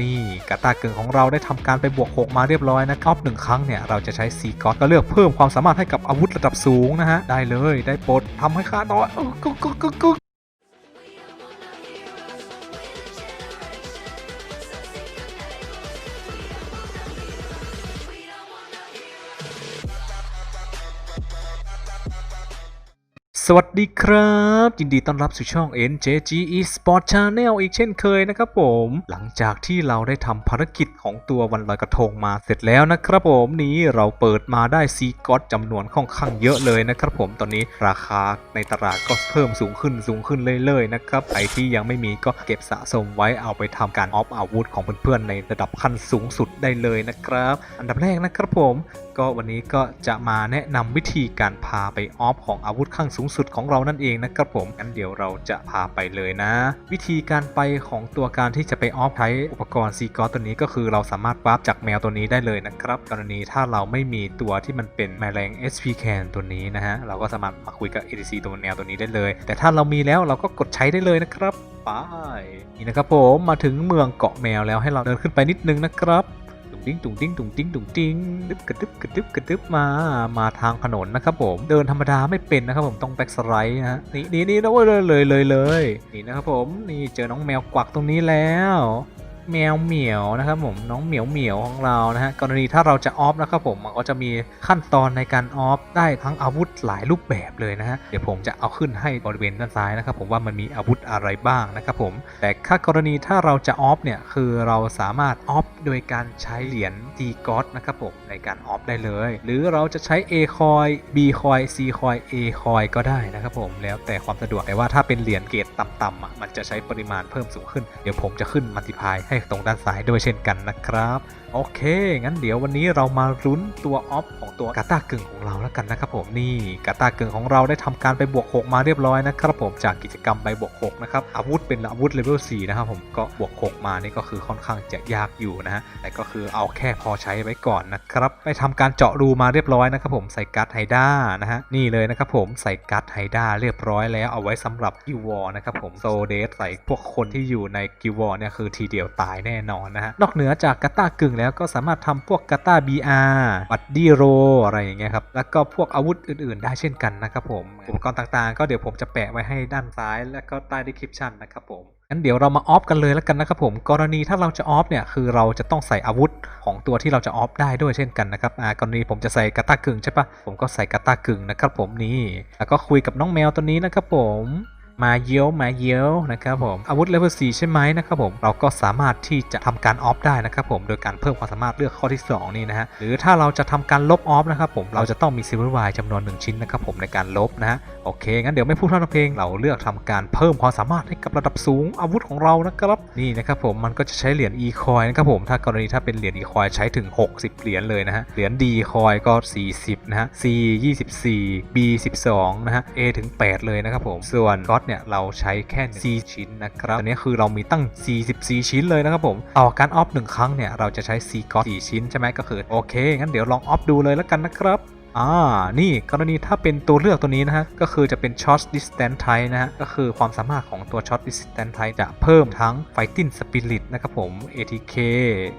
นี่กาตาเกิงของเราได้ทำการไปบวก 6 มาเรียบร้อยนะครับหนึ่งครั้งเนี่ยเราจะใช้ซีกอตก็เลือกเพิ่มความสามารถให้กับอาวุธระดับสูงนะฮะได้เลยได้ปลดทำให้ค่าน้อยกุ๊กกุ๊กกุ๊ก สวัสดีครับ ยินดีต้อนรับสู่ช่อง NJG Esport Channel อีกเช่นเคยนะครับผม หลังจากที่เราได้ทำภารกิจของตัววันลอยกระทงมาเสร็จแล้วนะครับผมนี้เราเปิดมาได้ซีกอตจำนวนค่อนข้างเยอะเลยนะครับผมตอนนี้ราคาในตลาดก็เพิ่มสูงขึ้นสูงขึ้นเรื่อยๆนะครับใครที่ยังไม่มีก็เก็บสะสมไว้เอาไปทำการออฟอาวุธของเพื่อนๆในระดับขั้นสูงสุดได้เลยนะครับ อันดับแรกนะครับผม ก็วันนี้ก็จะมาแนะนำวิธีการพาไปออฟของอาวุธขั้นสูงสุดของเรานั่นเองนะครับผมงั้นเดี๋ยวเราจะพาไปเลยนะ วิธีการไปของตัวการที่จะไปออฟใช้อุปกรณ์ซีกอตัวนี้ก็คือเราสามารถวาร์ปจากแมวตัวนี้ได้เลยนะครับ กรณีถ้าเราไม่มีตัวที่มันเป็นแมลง SP can ตัวนี้นะฮะเราก็สามารถมาคุยกับ ADC ตัวแนวตัวนี้ได้เลย แต่ถ้าเรามีแล้วเราก็กดใช้ได้เลยนะครับไปนี่นะครับผมมาถึงเมืองเกาะแมวแล้วให้เราเดินขึ้นไปนิดนึงนะครับ ติ้งตุงติ้งตุงติ้งตุงติ้งดึบกระดึบกระดึบกระดึบมามาทางถนนนะครับผมเดินธรรมดาไม่เป็นนะครับผมต้องแบ็กสไลด์นะฮะนี่นี่นี่นะเว้ยเลยเลยเลยเลยนี่นะครับผมนี่เจอน้องแมวกวักตรงนี้แล้ว แมวเหมียวนะครับผมน้องเหมียวเหมียวของเรานะฮะกรณีถ้าเราจะออฟนะครับผมมันก็จะมีขั้นตอนในการออฟได้ทั้งอาวุธหลายรูปแบบเลยนะฮะเดี๋ยวผมจะเอาขึ้นให้บริเวณด้านซ้ายนะครับผมว่ามันมีอาวุธอะไรบ้างนะครับผมแต่ค่ากรณีถ้าเราจะออฟเนี่ยคือเราสามารถออฟโดยการใช้เหรียญ D ก็อดนะครับผมในการออฟได้เลย หรือเราจะใช้ A คอย B คอย C คอย A คอยก็ได้นะครับผมแล้วแต่ความสะดวกแต่ว่าถ้าเป็นเหรียญเกรดต่ำๆอะมันจะใช้ปริมาณเพิ่มสูงขึ้นเดี๋ยวผมจะขึ้นมัลติพายใให้ตรงด้านซ้ายด้วยเช่นกันนะครับ โอเค งั้นเดี๋ยววันนี้เรามาลุ้นตัวออฟของตัวกาตากึ่งของเราแล้วกันนะครับผมนี่กาตากึ่งของเราได้ทำการไปบวก 6 มาเรียบร้อยนะครับผมจากกิจกรรมไปบวก 6 นะครับ อาวุธเป็นอาวุธเลเวล4นะครับผมก็บวก 6 มานี่ก็คือค่อนข้างจะยากอยู่นะฮะแต่ก็คือเอาแค่พอใช้ไว้ก่อนนะครับไปทำการเจาะรูมาเรียบร้อยนะครับผมใส่การ์ดไฮด้านะฮะนี่เลยนะครับผมใส่การ์ดไฮด้าเรียบร้อยแล้วเอาไว้สำหรับกิววอนะครับผมโซเดสใส่พวกคนที่อยู่ในกิววอเนี่ยคือทีเดียวตายแน่นอนนะฮะนอกเหนือจากกาตากึ่งแล้วก็สามารถทำพวกกาตา BR บัดดี้โรอะไรอย่างเงี้ยครับแล้วก็พวกอาวุธอื่นๆ ได้เช่นกันนะครับผมอุปกรณ์ต่างๆ ก็เดี๋ยวผมจะแปะไว้ให้ด้านซ้าย และก็ใต้ description นะครับผมงั้นเดี๋ยวเรามาออฟกันเลยแล้วกันนะครับผมกรณีถ้าเราจะออฟเนี่ยคือเราจะต้องใส่อาวุธของตัวที่เราจะออฟได้ด้วยเช่นกันนะครับอ่ากรณีผมจะใส่กาตากึ่งใช่ปะผมก็ใส่กาตากึ่งนะครับผมนี่แล้วก็คุยกับน้องแมวตัวนี้นะครับผม มาเยียวมาเยียวนะครับผมอาวุธเลเวล4ใช่ไหมนะครับผมเราก็สามารถที่จะทำการออฟได้นะครับผมโดยการเพิ่มความสามารถเลือกข้อที่ 2 นี่นะฮะหรือถ้าเราจะทำการลบออฟนะครับผมเราจะต้องมีซิลเวอร์ไวจำนวน 1 ชิ้นนะครับผมในการลบนะฮะโอเคงั้นเดี๋ยวไม่พูดพร่ำทำเพลงเราเลือกทำการเพิ่มความสามารถให้กับระดับสูงอาวุธของเรานะครับนี่นะครับผมมันก็จะใช้เหรียญ e คอยนะครับผมถ้ากรณีถ้าเป็นเหรียญ e คอยใช้ถึง 60 เหรียญเลยนะฮะเหรียญ d คอยก็ 40นะฮะ c 24 b 12นะฮะ a ถึง 8 เลยนะครับผมส่วนก็เนี่ยเราใช้แค่ 4 ชิ้นนะครับอันนี้คือเรามีตั้ง 44 ชิ้นเลยนะครับผมต่อการออฟหนึ่งครั้งเนี่ยเราจะใช้ 4 ก็4ชิ้นใช่ไหมก็คือโอเคงั้นเดี๋ยวลองออฟดูเลยแล้วกันนะครับ อ่า นี่กรณีถ้าเป็นตัวเลือกตัวนี้นะฮะ ก็คือจะเป็น Short Distance Type นะฮะ ก็คือความสามารถของตัว Short Distance Type จะเพิ่มทั้ง Fighting Spirit นะครับผม ATK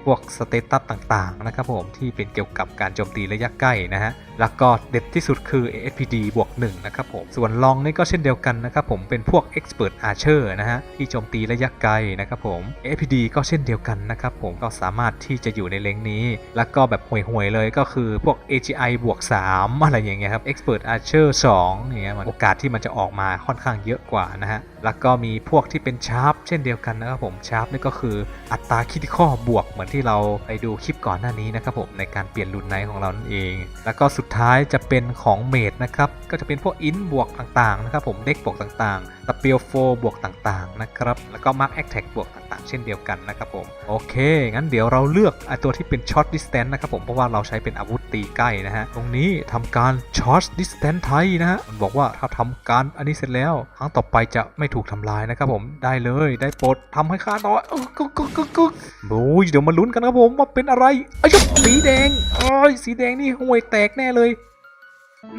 พวกสเตตัสต่างๆ นะครับผมที่เป็นเกี่ยวกับการโจมตีระยะใกล้นะฮะ แล้วก็เด็ดที่สุดคือ ASPD บวก1นะครับผม ส่วนลองนี่ก็เช่นเดียวกันนะครับผมเป็นพวก Expert Archer นะฮะ ที่โจมตีระยะไกลนะครับผม ASPD ก็เช่นเดียวกันนะครับผมก็สามารถที่จะอยู่ในเลงนี้ แล้วก็แบบห่วยๆเลยก็คือพวก AGI บวก3อะไรอย่างเงี้ยครับ Expert Archer 2อย่างเงี้ยมันโอกาสที่มันจะออกมาค่อนข้างเยอะกว่านะฮะ แล้วก็มีพวกที่เป็นชาร์ปเช่นเดียวกันนะครับผมชาร์ปนี่ก็คืออัตราคิดข้อบวกเหมือนที่เราไปดูคลิปก่อนหน้านี้นะครับผมในการเปลี่ยนรุ่นไนของเรานั่นเอง แล้วก็สุดท้ายจะเป็นของเมดนะครับก็จะเป็นพวกอินบวกต่างๆนะครับผมเด็กบวกต่างๆสเปียโฟบวกต่างๆนะครับแล้วก็มาร์คแอคแท็กบวกต่างๆ เช่นเดียวกันนะครับผมโอเค งั้นเดี๋ยวเราเลือกไอตัวที่เป็นช็อตดิสแตนนะครับผมเพราะว่าเราใช้เป็นอาวุธตีใกล้นะฮะตรงนี้ทำการช็อตดิสแตนไทยนะฮะมันบอกว่าถ้าทำการอันนี้เสร็จแล้วครั้งต่อไปจะไม่ถูกทำลายนะครับผมได้เลยได้โปรดทำให้ข้าน้อยเกุ๊กกุ๊กกุ๊กกุ๊กโอ้ยเดี๋ยวมาลุ้นกันครับผมว่าเป็นอะไรไอ้ยสีแดงอ้ยสีแดงนี่ห่วยแตกแน่เลย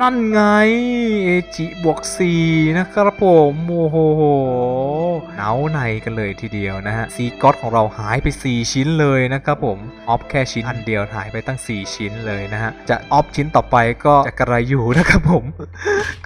นั่นไง เอจิบวก4นะครับผมโอ้โหหนาวในกันเลยทีเดียวนะฮะซีก็อตของเราหายไป 4 ชิ้นเลยนะครับผม ออฟแค่ชิ้นอันเดียวหายไปตั้ง 4 ชิ้นเลยนะฮะ จะออฟชิ้นต่อไปก็จะกระไรอยู่นะครับผม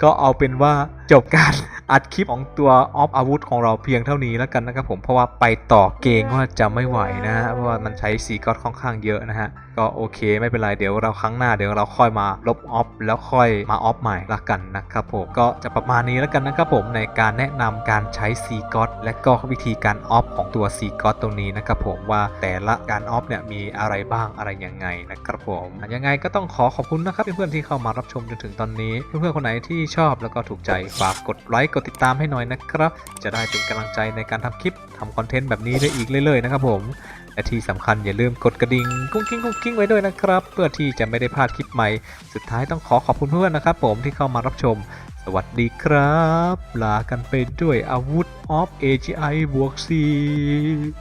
ก็เอาเป็นว่าจบการ อัดคลิปของตัวออฟอาวุธของเราเพียงเท่านี้แล้วกันนะครับผมเพราะว่าไปต่อเกงว่าจะไม่ไหวนะฮะเพราะว่ามันใช้ซีก็อตค่อนข้างเยอะนะฮะก็โอเคไม่เป็นไรเดี๋ยวเราครั้งหน้าเดี๋ยวเราค่อยมาลบออฟแล้วค่อยมาออฟใหม่ละกันนะครับผมก็จะประมาณนี้แล้วกันนะครับผมในการแนะนำการใช้ซีก็อตและก็วิธีการออฟของตัวซีก็อตตรงนี้นะครับผมว่าแต่ละการออฟเนี่ยมีอะไรบ้างอะไรยังไงนะครับผมยังไงก็ต้องขอขอบคุณนะครับเพื่อนๆที่เข้ามารับชมจนถึงตอนนี้ เพื่อนๆคนไหนที่ชอบแล้วก็ถูกใจฝากกดไลค์กดติดตามให้หน่อยนะครับ จะได้เป็นกำลังใจในการทำคลิปทำคอนเทนต์แบบนี้ได้อีกเรื่อยๆนะครับผมและที่สำคัญอย่าลืมกดกระดิ่งกุ้งกิ้งกุ้งกิ้งไว้ด้วยนะครับ เพื่อที่จะไม่ได้พลาดคลิปใหม่ สุดท้ายต้องขอขอบคุณเพื่อนนะครับ ผมที่เข้ามารับชม สวัสดีครับ ลากันไปด้วยอาวุธออฟ AGI บวก4